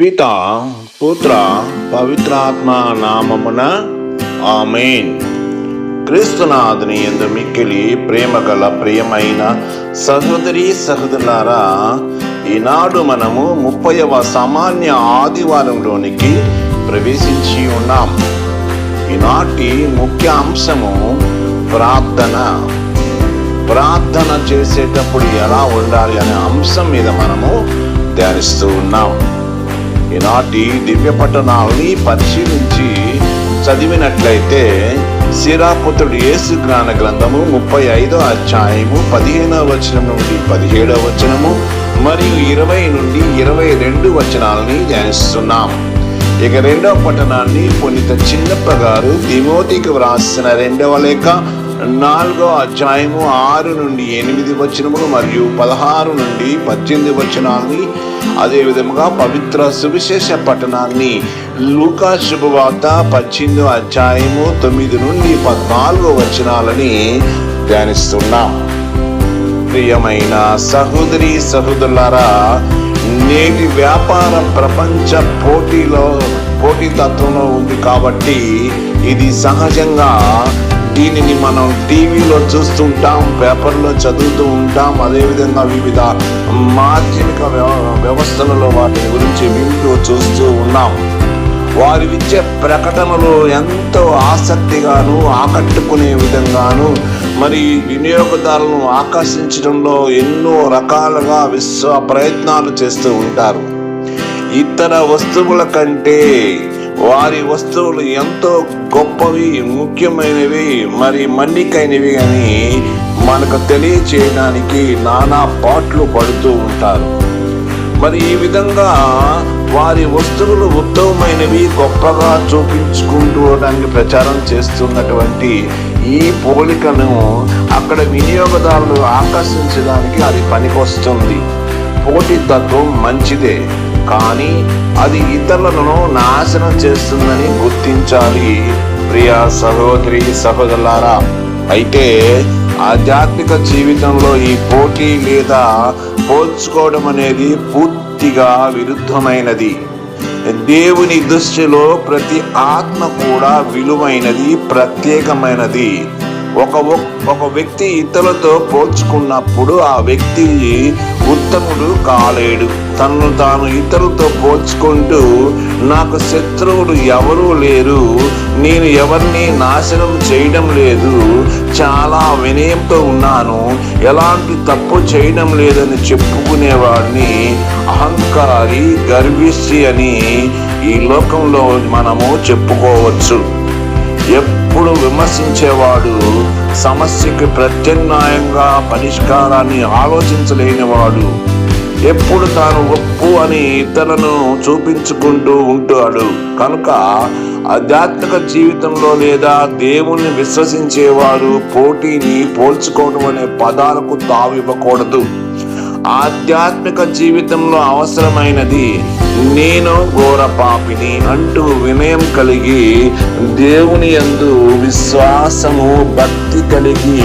పిత పుత్ర పవిత్రాత్మ నామమున ఆమెన్. క్రీస్తునాథుని ఎందు మిక్కిలి ప్రేమ గల ప్రియమైన సహోదరి సహోదరులారా ఈనాడు మనము ముప్పైవ సామాన్య ఆదివారంలోనికి ప్రవేశించి ఉన్నాం. ఈనాటి ముఖ్య అంశము ప్రార్థన. ప్రార్థన చేసేటప్పుడు ఎలా ఉండాలి అనే అంశం మీద మనము ధ్యానిస్తూ ఉన్నాం. ఈనాటి దివ్య పట్టణాలని పరిశీలించి చదివినట్లయితే సిరాపుత్రుడు యేసు జ్ఞాన గ్రంథము ముప్పై ఐదో అధ్యాయము పదిహేనవ వచనం నుండి పదిహేడవ వచనము మరియు ఇరవై నుండి ఇరవై రెండు వచనాలని ధ్యానిస్తున్నాం. ఇక రెండవ పట్టణాన్ని పునీత చిన్నప్ప గారు తిమోతికి వ్రాసిన రెండవ లేఖ నాలుగో అధ్యాయము ఆరు నుండి ఎనిమిది వచనములు మరియు పదహారు నుండి పద్దెనిమిది వచనాన్ని అదేవిధముగా పవిత్ర సువిశేష పట్టణాన్ని. లూకా శుభవార్త పద్దెనిమిదో అధ్యాయము తొమ్మిది నుండి పద్నాలుగో వచనాలని ధ్యానిస్తున్నాం. ప్రియమైన సహోదరి సహోదరులారా నేటి వ్యాపార ప్రపంచ పోటీలో పోటీతత్వంలో ఉంది కాబట్టి ఇది సహజంగా దీనిని మనం టీవీలో చూస్తుంటాం పేపర్లో చదువుతూ ఉంటాం. అదేవిధంగా వివిధ మాధ్యమిక వ్యవ- వ్యవస్థలలో వాటి గురించి వింటూ చూస్తూ ఉన్నాం. వారు ఇచ్చే ప్రకటనలు ఎంతో ఆసక్తిగాను ఆకట్టుకునే విధంగాను మరి వినియోగదారులను ఆకర్షించడంలో ఎన్నో రకాలుగా విశ్వ ప్రయత్నాలు చేస్తూ ఉంటారు. ఇతర వస్తువుల కంటే వారి వస్తువులు ఎంతో గొప్పవి ముఖ్యమైనవి మరి మన్నికైనవి అని మనకు తెలియచేయడానికి నానా పాట్లు పడుతూ ఉంటారు. మరి ఈ విధంగా వారి వస్తువులు ఉత్తమమైనవి గొప్పగా చూపించుకుంటూ ప్రచారం చేస్తున్నటువంటి ఈ పోలికను అక్కడ వినియోగదారులు ఆకర్షించడానికి అది పనికొస్తుంది. పోటీ తత్వం మంచిదే. కానీ అది ఇతరులను నాశనం చేస్తుందని గుర్తించాలి. ప్రియ సహోదరి సహోదరులారా అయితే ఆధ్యాత్మిక జీవితంలో ఈ పోటీ లేదా పోల్చుకోవడం అనేది పూర్తిగా విరుద్ధమైనది. దేవుని దృష్టిలో ప్రతి ఆత్మ కూడా విలువైనది ప్రత్యేకమైనది. ఒక ఒక వ్యక్తి ఇతరులతో పోల్చుకున్నప్పుడు ఆ వ్యక్తి ఉత్తముడు కాలేడు. తనను తాను ఇతరులతో పోల్చుకుంటూ నాకు శత్రువులు ఎవరూ లేరు. నేను ఎవరిని నాశనం చేయడం లేదు. చాలా వినయంతో ఉన్నాను. ఎలాంటి తప్పు చేయడం లేదని చెప్పుకునేవాడిని అహంకారి గర్విష్టి అని ఈ లోకంలో మనము చెప్పుకోవచ్చు. ఎప్పుడు విమర్శించేవాడు సమస్యకి ప్రత్యామ్నాయంగా పరిష్కారాన్ని ఆలోచించలేనివాడు. ఎప్పుడు తాను ఒప్పు అని ఇతరులను చూపించుకుంటూ ఉంటాడు. కనుక ఆధ్యాత్మిక జీవితంలో లేదా దేవుణ్ణి విశ్వసించేవారు పోటీని పోల్చుకోవడం అనే పదాలకు తావివ్వకూడదు. ఆధ్యాత్మిక జీవితంలో అవసరమైనది. నేను ఘోర పాపిని అంటూ వినయం కలిగి దేవుని యందు విశ్వాసము భక్తి కలిగి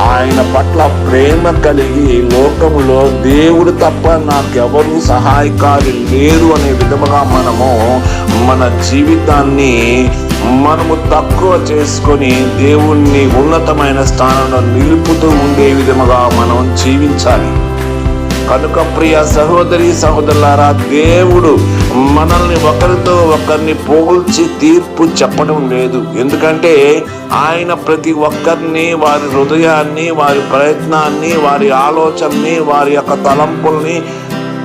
ఆయన పట్ల ప్రేమ కలిగి లోకములో దేవుడు తప్ప నాకెవరు సహాయకారి లేరు అనే విధముగా మనము మన జీవితాన్ని మనము తక్కువ చేసుకొని దేవుణ్ణి ఉన్నతమైన స్థానంలో నిలుపుతూ ఉండే విధముగా మనం జీవించాలి. కనుక ప్రియ సహోదరి సహోదరులారా దేవుడు మనల్ని ఒకరితో ఒకరిని పోల్చి తీర్పు చెప్పడం లేదు. ఎందుకంటే ఆయన ప్రతి ఒక్కరిని వారి హృదయాన్ని వారి ప్రయత్నాన్ని వారి ఆలోచనని వారి యొక్క తలంపుల్ని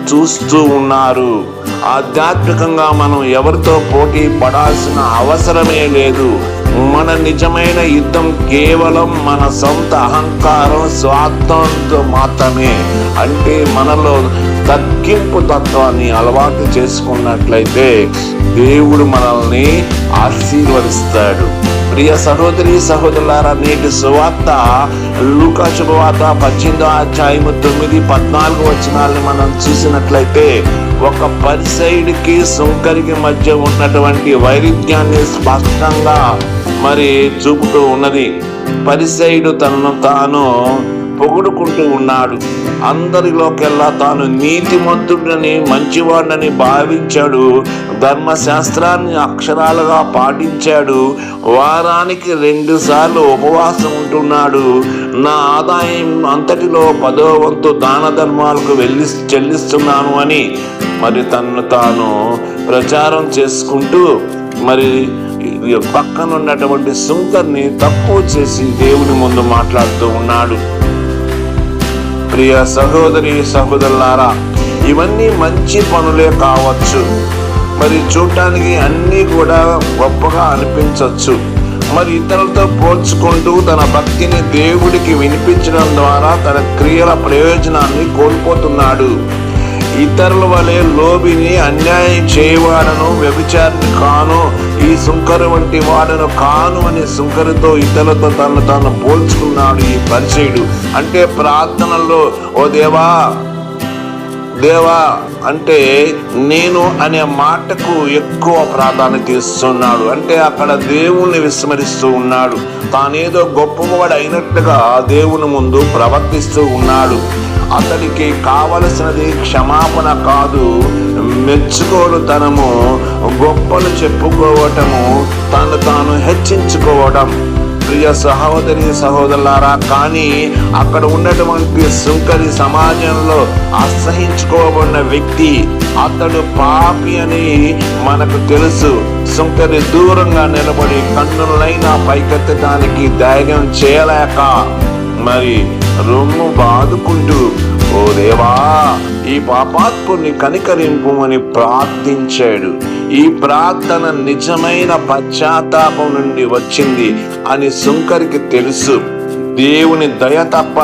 చూస్తూ ఉన్నారు. ఆధ్యాత్మికంగా మనం ఎవరితో పోటీ పడాల్సిన అవసరమే లేదు. మన నిజమైన యుద్ధం కేవలం మన సొంత అహంకారం స్వార్థంతో మాత్రమే. అంటే మనలో తగ్గింపు తత్వాన్ని అలవాటు చేసుకున్నట్లయితే దేవుడు మనల్ని ఆశీర్వదిస్తాడు. ప్రియ సహోదరి సహోదరులారా నేటి సువార్త లూకా శుభవార్త పద్దెనిమిదో అధ్యాయము తొమ్మిది పద్నాలుగు వచనాలను మనం చూసినట్లయితే ఒక పరిసైడ్కి సుంకరికి మధ్య ఉన్నటువంటి వైరుధ్యాన్ని స్పష్టంగా మరి చూపుతూ ఉన్నది. పరిసైడు తనను తాను పొగుడుకుంటూ ఉన్నాడు. అందరిలోకెల్లా తాను నీతిమంతుడని మంచివాడని భావించాడు. ధర్మశాస్త్రాన్ని అక్షరాలుగా పాటించాడు. వారానికి రెండు సార్లు ఉపవాసం ఉంటున్నాడు. నా ఆదాయం అంతటిలో పదో వంతు దాన ధర్మాలకు వెళ్ళి చెల్లిస్తున్నాను అని మరి తన్ను తాను ప్రచారం చేసుకుంటూ మరి పక్కన ఉన్నటువంటి సుంకర్ని తక్కువ చేసి దేవుని ముందు మాట్లాడుతూ ఉన్నాడు. ప్రియ సహోదరి సహోదరులారా ఇవన్నీ మంచి పనులే కావచ్చు. మరి చూడటానికి అన్నీ కూడా గొప్పగా అనిపించవచ్చు. మరి ఇతరులతో పోల్చుకుంటూ తన భక్తిని దేవుడికి వినిపించడం ద్వారా తన క్రియల ప్రయోజనాన్ని కోల్పోతున్నాడు. ఇతరుల వలె లోబిని అన్యాయం చేయవాడను వ్యభిచారిని కాను ఈ సుంకరు వంటి వాడను కాను అని సుంకరితో ఇతరులతో తను తాను పోల్చుకున్నాడు ఈ పరిచయుడు. అంటే ప్రార్థనలో ఓ దేవా దేవా అంటే నేను అనే మాటకు ఎక్కువ ప్రాధాన్యత ఇస్తున్నాడు. అంటే అక్కడ దేవుణ్ణి విస్మరిస్తూ ఉన్నాడు. తానేదో గొప్పవాడు అయినట్టుగా దేవుని ముందు ప్రవర్తిస్తూ ఉన్నాడు. అతడికి కావలసినది క్షమాపణ కాదు. మెచ్చుకోలుతనము గొప్పలు చెప్పుకోవటము తను తాను హెచ్చించుకోవడం ప్రియ సహోదరి సహోదరులారా కానీ అక్కడ ఉన్నటువంటి సుంకరి సమాజంలో అసహించుకోబడిన వ్యక్తి అతడు పాపి అని మనకు తెలుసు. సుంకరి దూరంగా నిలబడి కన్నులైనా పైకెత్తడానికి ధైర్యం చేయలేక మరి రొమ్ము బాదుకుంటూ ఓ దేవా ఈ పాపాత్ముని కనికరింపుమని ప్రార్థించాడు. ఈ ప్రార్థన నిజమైన పశ్చాత్తాపం నుండి వచ్చింది అని శుంకరికి తెలుసు. దేవుని దయ తప్ప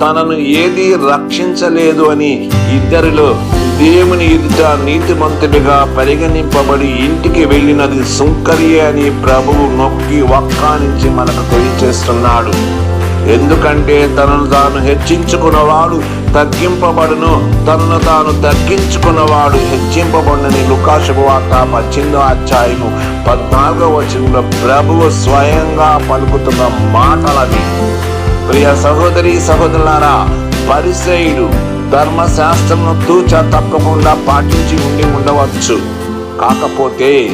తనను ఏది రక్షించలేదు అని ఇద్దరిలో దేవుని ఎదుట నీతిమంతుడిగా పరిగణింపబడి ఇంటికి వెళ్ళినది సుంకరియే అని ప్రభువు నొక్కి వక్కానించి మనకు తెలియచేస్తున్నాడు ఎందుకంటే తనను తాను హెచ్చించుకున్నవాడు తగ్గింపబడును. తనను తాను తగ్గించుకున్నవాడు హెచ్చింపబడునని లుకాశపు వార్త పద్దెనిమిదో అధ్యాయము పద్నాలుగో వచనంలో ప్రభువు స్వయంగా పలుకుతున్న మాటలవి. ప్రియ సహోదరి సహోదరులారా పరిసయుడు ధర్మశాస్త్రమును తూచ తప్పకుండా పాటించి ఉండి ఉండవచ్చు. కాకపోతే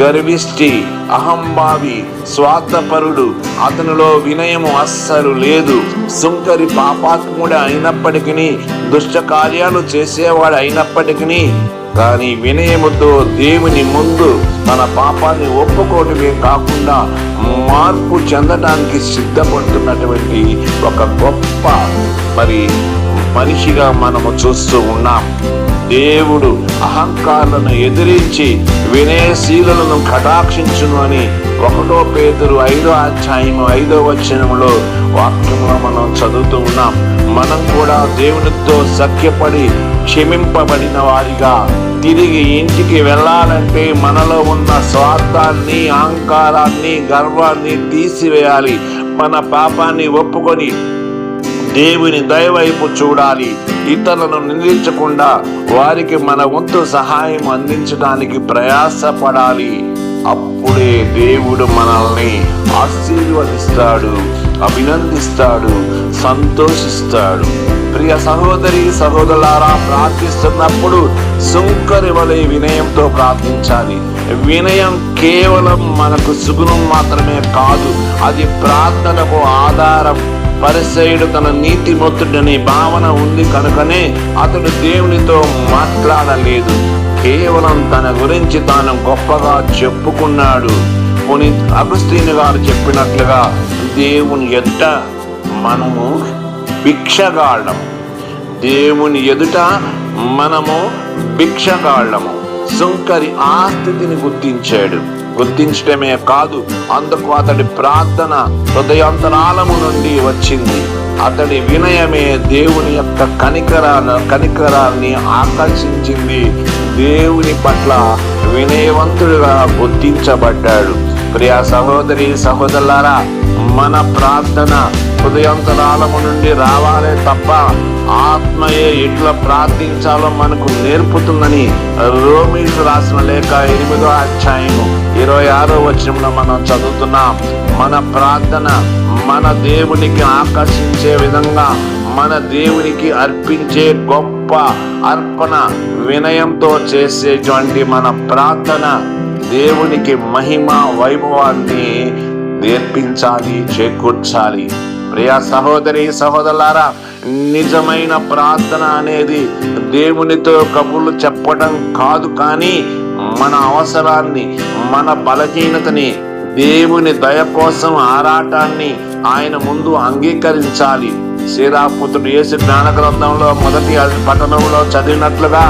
గర్విష్టి అహంభావి స్వార్థపరుడు అతనిలో వినయము అస్సలు లేదు. సుంకరి పాపాత్ముడు అయినప్పటికీ దుష్ట కార్యాలు చేసేవాడు అయినప్పటికీ కానీ వినయముతో దేవుని ముందు తన పాపాన్ని ఒప్పుకోవటమే కాకుండా మార్పు చెందడానికి సిద్ధపడుతున్నటువంటి ఒక గొప్ప మరి మనిషిగా మనము చూస్తూ ఉన్నాం. దేవుడు అహంకారులను ఎదిరించి వినయశీలను కటాక్షించును అని ఒకటో పేదరు ఐదో అధ్యాయం ఐదో వచనంలో వాక్యంలో మనం చదువుతూ ఉన్నాం. మనం కూడా దేవునితో సఖ్యపడి క్షమింపబడిన వారిగా తిరిగి ఇంటికి వెళ్ళాలంటే మనలో ఉన్న స్వార్థాన్ని అహంకారాన్ని గర్వాన్ని తీసివేయాలి. మన పాపాన్ని ఒప్పుకొని దేవుని దయవైపు చూడాలి. ఇతరులను నిందించకుండా వారికి మన వంతు సహాయం అందించడానికి ప్రయాసపడాలి. అప్పుడే దేవుడు మనల్ని ఆశీర్వదిస్తాడు అభినందిస్తాడు సంతోషిస్తాడు. ప్రియ సహోదరి సహోదరులారా ప్రార్థిస్తున్నప్పుడు సుంకరి వలె వినయంతో ప్రార్థించాలి. వినయం కేవలం మనకు సుగుణం మాత్రమే కాదు అది ప్రార్థనకు ఆధారం పరిసయుడు తన నీతి మొత్తుడనే భావన ఉంది కనుకనే అతడు దేవునితో మాట్లాడలేదు. కేవలం తన గురించి తాను గొప్పగా చెప్పుకున్నాడు. పుని అగస్తీని గారు చెప్పినట్లుగా దేవుని ఎదుట మనము భిక్షగాళ్ళం. దేవుని ఎదుట మనము భిక్షగాళ్ళము. సుంకరి ఆస్థితిని గుర్తించాడు. గుర్తించటమే కాదు అందుకు అతడి ప్రార్థన హృదయాంతరాలము నుండి వచ్చింది. అతడి వినయమే దేవుని యొక్క కనికరాన కనికరాన్ని ఆకర్షించింది. దేవుని పట్ల వినయవంతుడిగా గుర్తించబడ్డాడు. ప్రియా సహోదరి సహోదరులారా మన ప్రార్థన హృదయంతరాలము నుండి రావాలే తప్ప ఆత్మయే ఎట్లా ప్రార్థించాలో మనకు నేర్పుతుందని రోమిలకు రాసిన లేఖ ఎనిమిదో అధ్యాయము ఇరవై ఆరో వచనంలో మనం చదువుతున్నాం. మన ప్రార్థన మన దేవునికి ఆకర్షించే విధంగా మన దేవునికి అర్పించే గొప్ప అర్పణ వినయంతో చేసేటువంటి మన ప్రార్థన దేవునికి మహిమ వైభవాన్ని నేర్పించాలి చేకూర్చాలి. ప్రియా సహోదరి సహోదరులారా నిజమైన ప్రార్థన అనేది దేవునితో కబుర్లు చెప్పడం కాదు కానీ మన అవసరాన్ని మన బలహీనతని దేవుని దయ కోసం ఆరాటాన్ని ఆయన ముందు అంగీకరించాలి. శ్రీరాపుత్రుడు యేసు జ్ఞాన గ్రంథంలో మొదటి పట్టణంలో చదివినట్లుగా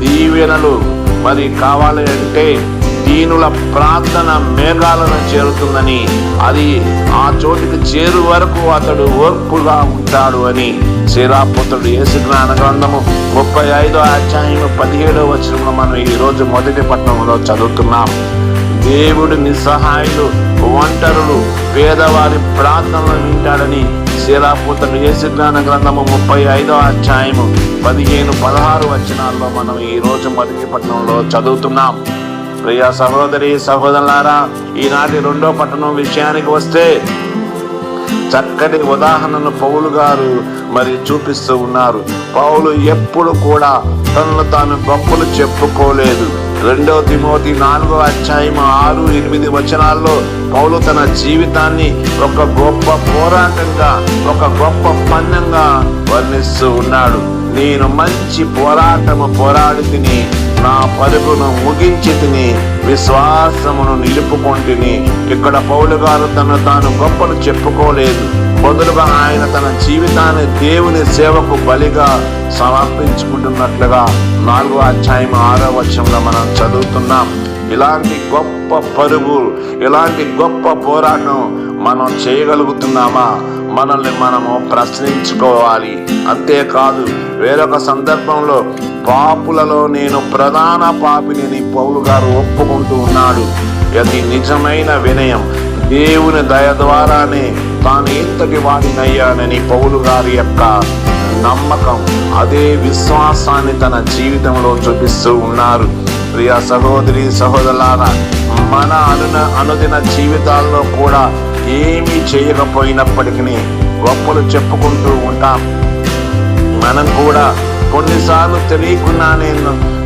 దీవెనలు మరి కావాలి అంటే దీనుల ప్రార్థన మేఘాలను చేరుతుందని అది ఆ చోటికి చేరు వరకు అతడు ఓర్పుగా ఉంటాడు అని శ్రీరాపుత్రుడు యేసు జ్ఞాన గ్రంథము ముప్పై ఐదో అధ్యాయం పదిహేడో వచనంలో మనం ఈరోజు మొదటి పట్టణంలో చదువుతున్నాం. దేవుడు నిస్సహాయులు ఒంటరులు పేదవారి ప్రార్థనలు వింటాడని శీలాపూతను యేసు జ్ఞాన గ్రంథము ముప్పై ఐదో అధ్యాయము పదిహేను పదహారు వచనాల్లో మనం ఈరోజు మొదటి పట్టణంలో చదువుతున్నాం. ప్రియ సహోదరి సహోదరులారా ఈనాటి రెండో పట్టణం విషయానికి వస్తే చక్కటి ఉదాహరణను పౌలు గారు మరి చూపిస్తూ ఉన్నారు. పౌలు ఎప్పుడు కూడా తనను తాను గొప్పలు చెప్పుకోలేదు. రెండో తిమోతి నాలుగో అధ్యాయం ఆరు ఎనిమిది వచనాల్లో పౌలు తన జీవితాన్ని ఒక గొప్ప పోరాటంగా ఒక గొప్ప పన్నంగా వర్ణిస్తూ ఉన్నాడు. నేను మంచి పోరాటము పోరాడి తిని నా పరుగును ముగించి తిని విశ్వాసమును నిలుపుకొంటిని. ఇక్కడ పౌలు గారు తను తాను గొప్పలు చెప్పుకోలేదు. బదులుగా ఆయన తన జీవితాన్ని దేవుని సేవకు బలిగా సమర్పించుకుంటున్నట్లుగా నాలుగో అధ్యాయం ఆరో వచనంలో మనం చదువుతున్నాం. ఇలాంటి గొప్ప పరుగు ఇలాంటి గొప్ప పోరాటం మనం చేయగలుగుతున్నామా? మనల్ని మనము ప్రశ్నించుకోవాలి. అంతేకాదు వేరొక సందర్భంలో పాపులలో నేను ప్రధాన పాపిని పౌలు గారు ఒప్పుకుంటూ ఉన్నాడు. అది నిజమైన వినయం. దేవుని దయ ద్వారానే తాను ఇంతటి వాడినయ్యానని పౌలు గారి యొక్క నమ్మకం అదే విశ్వాసాన్ని తన జీవితంలో చూపిస్తూ ఉన్నారు. ప్రియ సహోదరి సహోదరులారా మన అనున అనుదిన జీవితాల్లో కూడా ఏమీ చేయకపోయినప్పటికీ గొప్పలు చెప్పుకుంటూ ఉంటాం. మనం కూడా కొన్నిసార్లు తెలియకుండానే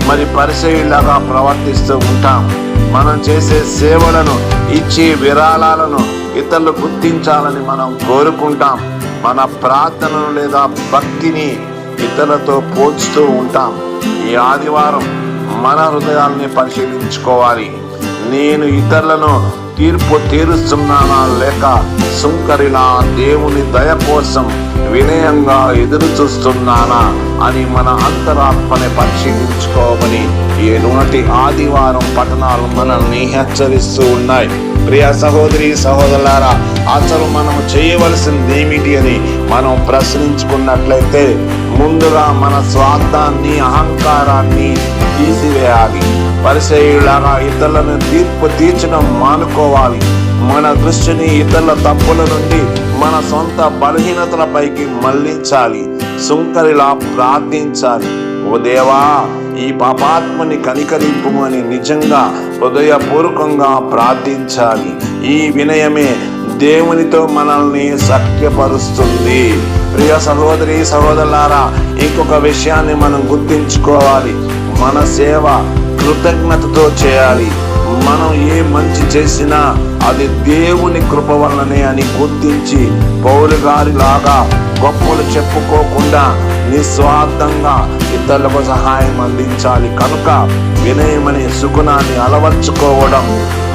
మరి పరిచయలాగా ప్రవర్తిస్తూ ఉంటాం. మనం చేసే సేవలను ఇచ్చే విరాళాలను ఇతరులు గుర్తించాలని మనం కోరుకుంటాం. మన ప్రార్థనను లేదా భక్తిని ఇతరులతో పోల్చుతూ ఉంటాం. ఈ ఆదివారం మన హృదయాల్ని పరిశీలించుకోవాలి. నేను ఇతరులను తీర్పు తీరుస్తున్నానా లేక సుంకరినా దేవుని దయ కోసం వినయంగా ఎదురు చూస్తున్నానా అని మన అంతరాత్మని పరిశీలించుకోమని ఏనుటి ఆదివారం పట్టణాలు మనల్ని హెచ్చరిస్తూ ఉన్నాయి. ప్రియ సహోదరి సహోదరులారా అసలు మనం చేయవలసింది ఏమిటి అని మనం ప్రశ్నించుకున్నట్లయితే ముందుగా మన స్వార్థాన్ని అహంకారాన్ని తీసివేయాలి. పరిచయులాగా ఇతరులను తీర్పు తీర్చడం మానుకోవాలి. మన దృష్టిని ఇతరుల తప్పుల నుండి మన సొంత బలహీనతలపైకి మళ్ళించాలి సుంకరిలా ప్రార్థించాలి. ఓ దేవా ఈ పాపాత్మని కనికరింపుమని నిజంగా హృదయపూర్వకంగా ప్రార్థించాలి. ఈ వినయమే దేవునితో మనల్ని సఖ్యపరుస్తుంది. ప్రియ సహోదరి సహోదరులారా ఇంకొక విషయాన్ని మనం గుర్తించుకోవాలి. మన సేవ కృతజ్ఞతతో చేయాలి. మనం ఏ మంచి చేసినా అది దేవుని కృప వల్లనే అని గుర్తించి పౌరు లాగా గొప్పలు చెప్పుకోకుండా నిస్వార్థంగా ఇతరులకు సహాయం అందించాలి. కనుక వినయమనే సుగుణాన్ని అలవర్చుకోవడం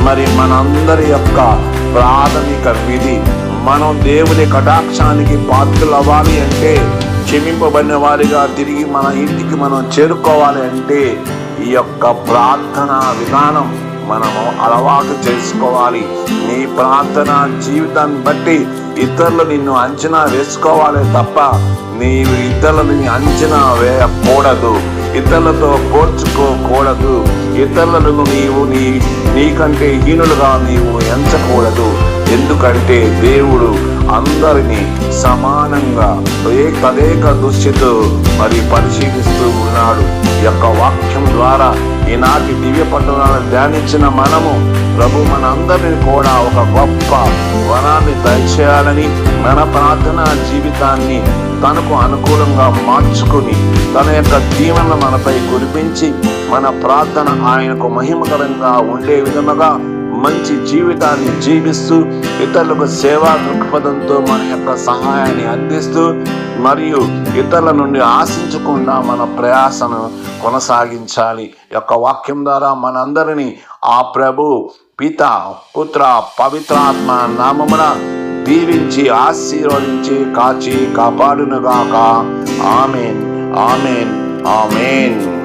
మరి మనందరి యొక్క ప్రాథమిక విధి. మనం దేవుని కటాక్షానికి పాత్రలవ్వాలి అంటే క్షమింపబడిన వారిగా తిరిగి మన ఇంటికి మనం చేరుకోవాలి అంటే ఈ యొక్క ప్రార్థన విధానం మనము అలవాటు చేసుకోవాలి. నీ ప్రార్థన జీవితాన్ని బట్టి ఇతరులు నిన్ను అంచనా వేసుకోవాలి తప్ప నీవు ఇతరులని అంచనా వేయకూడదు. ఇతరులతో పోల్చుకోకూడదు. ఇతరులను నీవు నీ నీకంటే హీనులుగా నీవు ఎంచకూడదు. ఎందుకంటే దేవుడు అందరినీ సమానంగా ఏకదేక దృష్టితో మరి పరిశీలిస్తూ ఉన్నాడు. ఈ యొక్క వాక్యం ద్వారా ఈనాటి దివ్య పట్టణాలను ధ్యానించిన మనము ప్రభు మనందరిని కూడా ఒక గొప్ప వరాన్ని దయచేయాలని మన ప్రార్థన జీవితాన్ని తనకు అనుకూలంగా మార్చుకుని తన యొక్క దీవెన మనపై కురిపించి మన ప్రార్థన ఆయనకు మహిమకరంగా ఉండే విధముగా మంచి జీవితాన్ని జీవిస్తూ ఇతరులకు సేవా దృక్పథంతో మన యొక్క సహాయాన్ని అందిస్తూ మరియు ఇతరుల నుండి ఆశించకుండా మన ప్రయాసను కొనసాగించాలి. యొక్క వాక్యం ద్వారా మనందరినీ ఆ ప్రభు పిత పుత్ర పవిత్రాత్మ నామమున దీవించి ఆశీర్వదించి కాచి కాపాడునుగాక. Amen amen amen.